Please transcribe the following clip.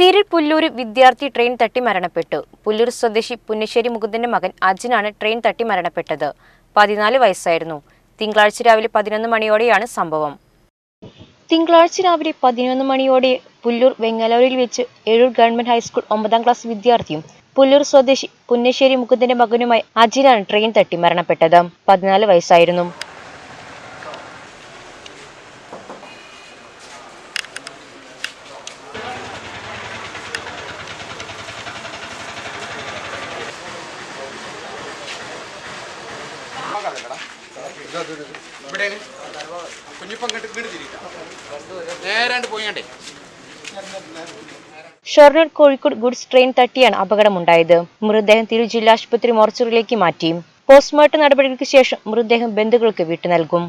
തിരുൾ പുല്ലൂർ വിദ്യാർത്ഥി ട്രെയിൻ തട്ടി മരണപ്പെട്ടു. പുല്ലൂർ സ്വദേശി പുന്നശ്ശേരി മുകുന്ദന്റെ മകൻ അജിനാണ് ട്രെയിൻ തട്ടി മരണപ്പെട്ടത്. പതിനാല് വയസ്സായിരുന്നു. തിങ്കളാഴ്ച രാവിലെ പതിനൊന്ന് മണിയോടെയാണ് സംഭവം. തിങ്കളാഴ്ച രാവിലെ പതിനൊന്ന് മണിയോടെ പുല്ലൂർ വെങ്ങലൂരിൽ വെച്ച് ഏഴൂർ ഗവൺമെന്റ് ഹൈസ്കൂൾ ഒമ്പതാം ക്ലാസ് വിദ്യാർത്ഥിയും പുല്ലൂർ സ്വദേശി പുന്നശ്ശേരി മുകുന്ദന്റെ മകനുമായി അജിനാണ് ട്രെയിൻ തട്ടി മരണപ്പെട്ടത്. പതിനാല് വയസ്സായിരുന്നു. ഷൊർണൂർ കോഴിക്കോട് ഗുഡ്സ് ട്രെയിൻ തട്ടിയാണ് അപകടമുണ്ടായത്. മൃതദേഹം തിരു ജില്ലാശുപത്രി മോർച്ചറിയിലേക്ക് മാറ്റി. പോസ്റ്റ്മോർട്ടം നടപടികൾക്ക് ശേഷം മൃതദേഹം ബന്ധുക്കൾക്ക് വിട്ടു നൽകും.